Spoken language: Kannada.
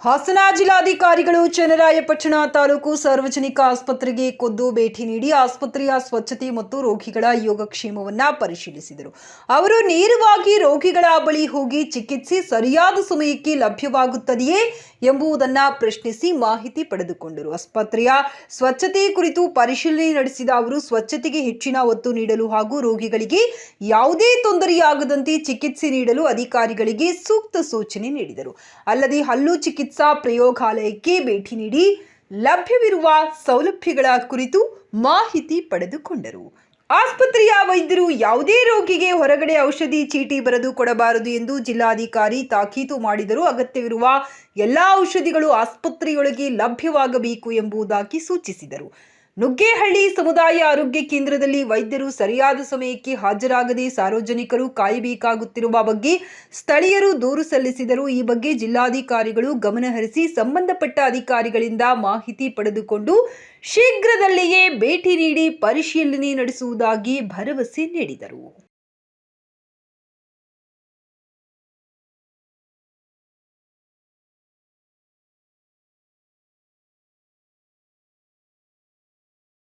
ಹಾಸನ ಜಿಲ್ಲಾಧಿಕಾರಿಗಳು ಚನ್ನರಾಯಪಟ್ಟಣ ತಾಲೂಕು ಸಾರ್ವಜನಿಕ ಆಸ್ಪತ್ರೆಗೆ ಕೊದ್ದು ಭೇಟಿ ನೀಡಿ ಆಸ್ಪತ್ರೆಯ ಸ್ವಚ್ಛತೆ ಮತ್ತು ರೋಗಿಗಳ ಯೋಗಕ್ಷೇಮವನ್ನು ಪರಿಶೀಲಿಸಿದರು. ಅವರು ನೇರವಾಗಿ ರೋಗಿಗಳ ಬಳಿ ಹೋಗಿ ಚಿಕಿತ್ಸೆ ಸರಿಯಾದ ಸಮಯಕ್ಕೆ ಲಭ್ಯವಾಗುತ್ತದೆಯೇ ಎಂಬುದನ್ನ ಪ್ರಶ್ನಿಸಿ ಮಾಹಿತಿ ಪಡೆದುಕೊಂಡರು. ಆಸ್ಪತ್ರೆಯ ಸ್ವಚ್ಛತೆ ಕುರಿತು ಪರಿಶೀಲನೆ ನಡೆಸಿದ ಅವರು, ಸ್ವಚ್ಛತೆಗೆ ಹೆಚ್ಚಿನ ಒತ್ತು ನೀಡಲು ಹಾಗೂ ರೋಗಿಗಳಿಗೆ ಯಾವುದೇ ತೊಂದರೆಯಾಗದಂತೆ ಚಿಕಿತ್ಸೆ ನೀಡಲು ಅಧಿಕಾರಿಗಳಿಗೆ ಸೂಕ್ತ ಸೂಚನೆ ನೀಡಿದರು. ಅಲ್ಲದೆ ಹಲ್ಲು ಚಿಕಿತ್ಸಾ ಪ್ರಯೋಗಾಲಯಕ್ಕೆ ಭೇಟಿ ನೀಡಿ ಲಭ್ಯವಿರುವ ಸೌಲಭ್ಯಗಳ ಕುರಿತು ಮಾಹಿತಿ ಪಡೆದುಕೊಂಡರು. ಆಸ್ಪತ್ರೆಯ ವೈದ್ಯರು ಯಾವುದೇ ರೋಗಿಗೆ ಹೊರಗಡೆ ಔಷಧಿ ಚೀಟಿ ಬರೆದು ಕೊಡಬಾರದು ಎಂದು ಜಿಲ್ಲಾಧಿಕಾರಿ ತಾಕೀತು ಮಾಡಿದರು ಅಗತ್ಯವಿರುವ ಎಲ್ಲ ಔಷಧಿಗಳು ಆಸ್ಪತ್ರೆಯೊಳಗೆ ಲಭ್ಯವಾಗಬೇಕು ಎಂಬುದಾಗಿ ಸೂಚಿಸಿದರು. ನುಗ್ಗೇಹಳ್ಳಿ ಸಮುದಾಯ ಆರೋಗ್ಯ ಕೇಂದ್ರದಲ್ಲಿ ವೈದ್ಯರು ಸರಿಯಾದ ಸಮಯಕ್ಕೆ ಹಾಜರಾಗದೆ ಸಾರ್ವಜನಿಕರು ಕಾಯಬೇಕಾಗುತ್ತಿರುವ ಬಗ್ಗೆ ಸ್ಥಳೀಯರು ದೂರು ಸಲ್ಲಿಸಿದರು ಈ ಬಗ್ಗೆ ಜಿಲ್ಲಾಧಿಕಾರಿಗಳು ಗಮನಹರಿಸಿ ಸಂಬಂಧಪಟ್ಟ ಅಧಿಕಾರಿಗಳಿಂದ ಮಾಹಿತಿ ಪಡೆದುಕೊಂಡು ಶೀಘ್ರದಲ್ಲಿಯೇ ಭೇಟಿ ನೀಡಿ ಪರಿಶೀಲನೆ ನಡೆಸುವುದಾಗಿ ಭರವಸೆ ನೀಡಿದರು.